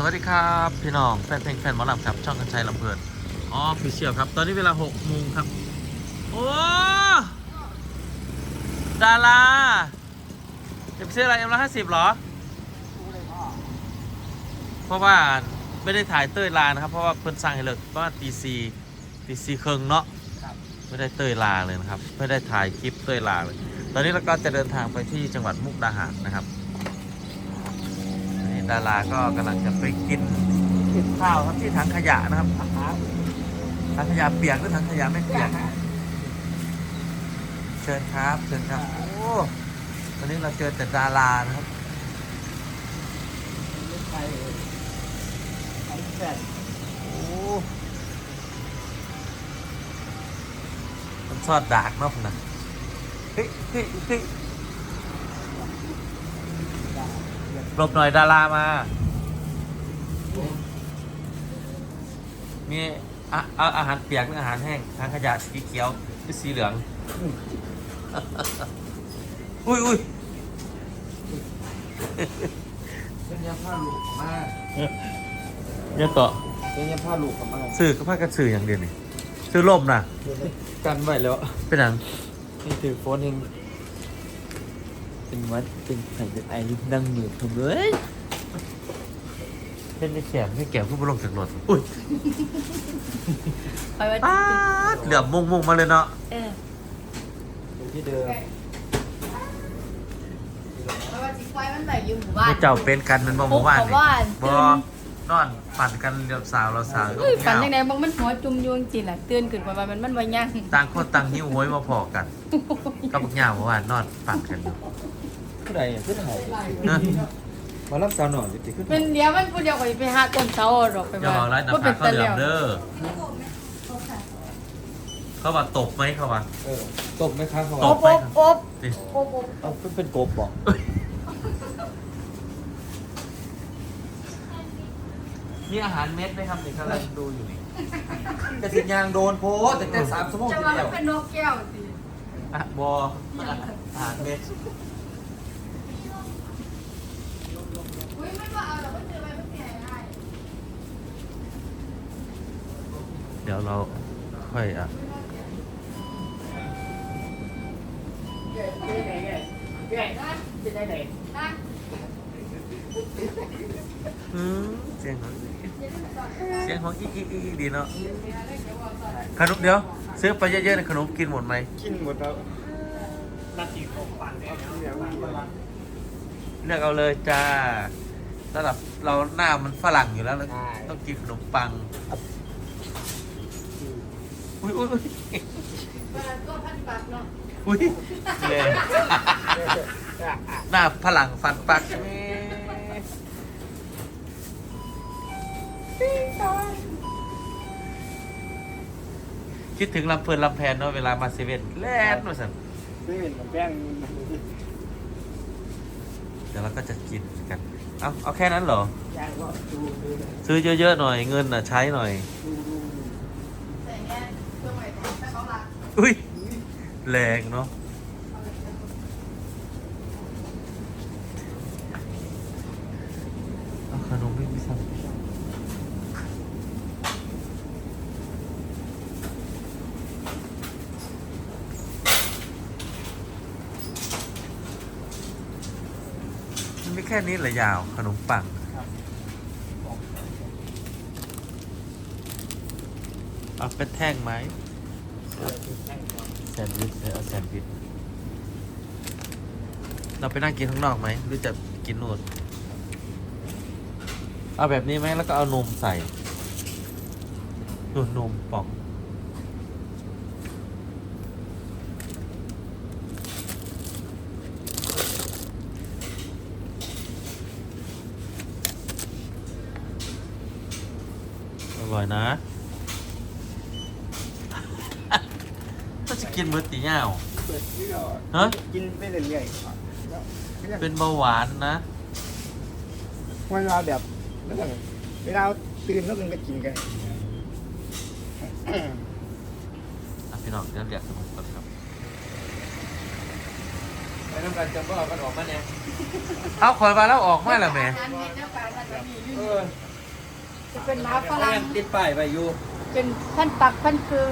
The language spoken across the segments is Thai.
สวัสดีครับพี่น้องแฟนเพลงแฟนหมอลำครับ ช่องกันชัยลำเพลินอ๋อฟิเชียลครับ ตอนนี้เวลา6โมงครับ โอ้ดาราจะไปซื้ออะไรเอ็มละห้าสิบหรอ เพราะว่าไม่ได้ถ่ายเต้ยลานะครับ เพราะว่าเพิ่นสั่งให้เลิกประมาณตีซีตีซีครึ่งเนาะไม่ได้เต้ยลาเลยนะครับ ไม่ได้ถ่ายคลิปเต้ยลาเลย ตอนนี้เราก็จะเดินทางไปที่จังหวัดมุกดาหารนะครับ ดาราก็กำลังจะไปกินกินข้าวครับที่ถังขยะนะครับถังขยะเปียกหรือถังขยะไม่เปียก เชิญครับ เชิญครับ โอ้ตอนนี้เราเจอแต่ดารานะครับไปไปแฟนโอ้มันชอดดากนาะนะเฮ้ยเฮ้ยเฮ้ย หลบหน่อยดารามา มีอะเอาอาหารเปียกหรืออาหารแห้งทางขยะสีเขียวหรือสีเหลือง อุ้ยอุ้ยเป็นยาผ้าลูกมากเนี่ยต่อเป็นยาผ้าลูกมากสื่อก็พากันสื่ออย่างเดียวนี่ซื้อล่มนะกันไว้แล้ว เป็นหนังนี่ถือโฟนเอง เป็นวัดเป็นไข่เป็นไอริดังหนืดผมเลยเป็นในแขมไม่แก้มขึ้นมาลงจากรถอุ้ยไปไว้ป๊าดเหลือบมุงมุงๆมาเลยเนาะเอออยู่ที่เดิมไปไว้จิควายมันแบบอยู่หมู่บ้าน พวกเจ้าเป็นกันมันบ่หมู่บ้านหมู่บ้าน บ่ตื่น นอนปั่นกันเรียบสาวเราสาวเฮ้ยฝันยังไงบางมันหัวจุ่มอยวงจีนอะตื่นขึ้นมามันมันวายังต่างคนต่างหิ้วโหยมาพอกันกับพวกเหงาเมื่อวานนอนปั่นกันอยู่ผู้ใดอะผู้ถ่ายนะมารับสาวหน่อยอยู่ที่ขึ้นเป็นเดียวมันพูดเดียวไปไปหาต้นเสาหรอกไปอย่าบอกไรแต่บ่ผักข้าวเหลือมวเด้อเขาว่าตบไหมเขาว่าเออตบไหมครับเขาโอบโอบโอบดิโอบโอบเอาเป็นเป็นกบบอก มีอาหารเม็ดไหมครับนี่กำลังดูอยู่นี่กระสินยางโดนโพสแต่แต่สามชั่วโมงจะทีว่าเดีมัยนวเป็นนกแก้วสิอะบออาหารเม็ดอุ้ยไม่ว่าเอาแต่ว่าเจอไปมันเสียได้เดี๋ยวเราค่อยอะจะได้ไหนนะ อืมเสียงของเสียงของอีกอีกอีกอีดีเนาะขนมเดี๋ยว ซื้อไปเยอะๆนะขนมกินหมดไหมกินหมดแล้วเลือกเอาเลยจ้าระดับเราหน้ามันฝรั่งอยู่แล้วเราต้องกินขนมปังอุ้ยอุ้ยก็พันปักเนาะอุ้ยเลยหน้าฝรั่งฟันปักแคิดถึงลำเพลินลำแพนเนาะเวลามาเซเว่นแล่นมาสั่นไม่เห็นแป้งเดี๋ยวเราก็จะกินกันเอาเอาแค่นั้นเหรอยางก็ดูดูซื้อเยอะๆหน่อยเงินอะใช้หน่อย ดูดูใส่แง่เครื่องใหม่ของแต่เขารักอุ้ยแรงเนาะเอาขนมไม่มีสั่งี่แค่นี้เหรอยาว ขนมปังเอาเป็นแท่งไหมแซนด์วิชเออเอาแซนด์วิชเราไปนั่งกินข้างนอกไหมหรือจะกินนู่นเอาแบบนี้ไหมแล้วก็เอานมใส่นู่นนมป่อง อ ร่อยนะก็จะกินมื้อตีเหย้าเปิดที่เราฮะกินไปเรื่อยๆเป็นเบาหวานนะ เวลาแบบเรื่องเวลาตื่นแล้วมันก็กินกัน อะพี่น้องเดี๋ยวเรียกขนมก่อนครับไปน้ำกันจะบ่เอากันออกมาเนี่ยเอาคอยมาแล้วออกมาแล้วแหม่งานเฮ็ดแล้วการมันจะมีอยู่เอนี่อ จะเป็นหมาฝเขารั่งยังติดป้ายไปอยู่เป็นพันปักพันคือ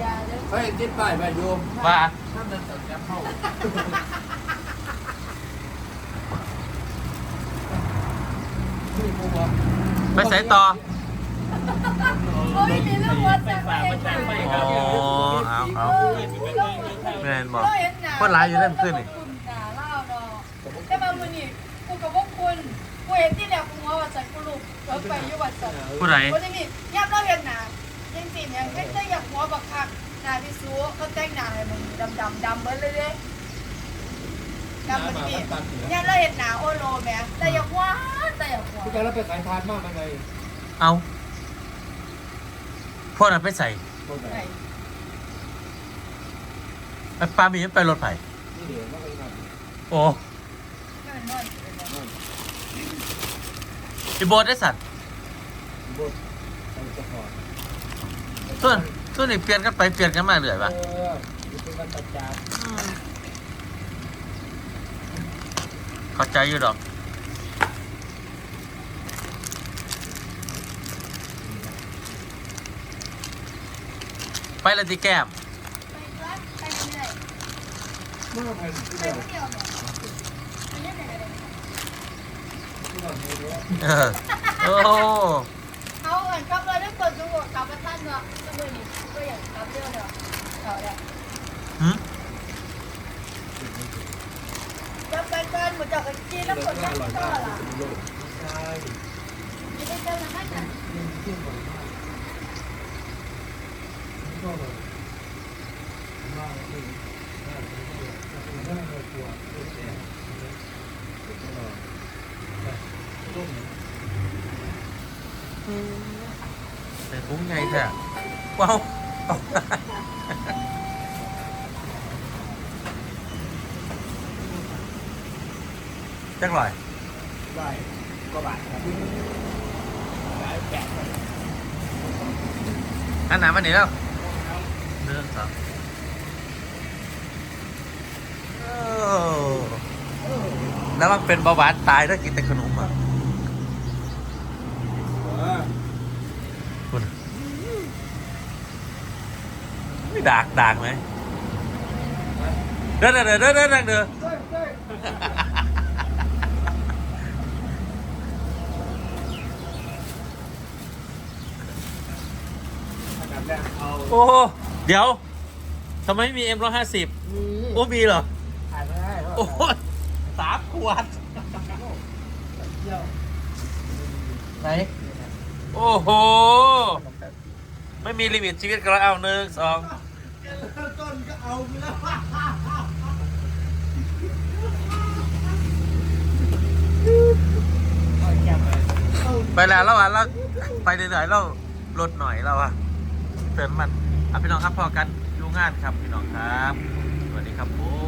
อย่าเด้อเขายังติดป้ายไปอยู่ว่าถ้ามันตัดแอปเข้าที่กูบอกไปใส่ต่อโอ้ยมีเรื่องวัดจากเองอ๋อเอาเอา แม่นบอกคนร้ายอยู่นั่นขึ้นนี่คุณด่าเล่าเนาะแต่บางมื้อนี้กูกับพวกคุณ กูเห็นที่แล้วกูว่าว่าสันกูลูกเพิ่ไปอยู่วัดสันผู้ใดวันนี้ย่ำเราเห็นหนาจริงๆยังแค่จะอยากหัวบักคักหนาพี่ซูเขาแต่งหนาให้มันดำดำๆดำเบิ้เลยเด้ดำมันปีย่ำเราเห็นหนาโอโลแม่แต่อยากหัวแต่อยากหัวที่การรับไปขายทานมากมันไงเอาพวกนั้นไปใส่คนไหนไหนไปปลามีไปรถไผ่นี่เดี๋ยวมันก็ยังโอ้นั่นนั่น อีโบสได้สัตว์บดมันจะพอส่วนส่วนนี้เปลี่ยนกันไปเปลี่ยนกันมาเรื่อยเอปะอนี่เป็นวันตัดจานเข้าใจอยู่ดอกไปเลยที่แก้ม ไปเรื่อยไปเมื่อไหร่ ไปเดียวเนี่ยไปเรื่อยๆเลย ที่ เราไม่รู้เออโอ้เขาเอินขับเลยต้เปิดดูกลับมาตั้งเนาะก็เลยนี่ก็อย่ากกลับเรื่องเนาะเอาละหึจะไปกันหมดจากกินแล้วคนนั่งก็ล่ะใช่ไม่ได้เจอกันนั่นน่ะยิ่งขึ้นบ่อยมากก็แบบมากขึ้นน่าจะน่าจะกลัวเองแดงก็ร่ม เป็นคุ้งไงแท้ว้าวเอาจักหน่อยได้ก็บาทครับได้แปดอันไหนมันหนีแล้วเรื่องสองโอ้แล้วมันเป็นเบาหวานตายถ้ากินแต่ขนมอะ เออ คุณไม่ ดากดากไหมเด้อเด้อเด้อเด้อเด้อเด้อเด้ออันดับแรกเอาโอ้เดี๋ยวทำไมไม่มีเอ็มร้อยห้าสิบนี่โอ้มีเหรอถ่ายไม่ได้โอ้ยสามขวดเที่ยวไหนโอ้โห ไม่มีลิมิตชีวิตก็แล้วเอาหนึ่งสองต้นก็ เอาไปแล้วเอาแก้มไปแล้วเราอะแล้วไปเหนื่อยๆแล้วลดหน่อยแล้วอะเติมมันอะพี่น้องครับพอกันดูงานครับพี่น้องครับสวัสดีครับผม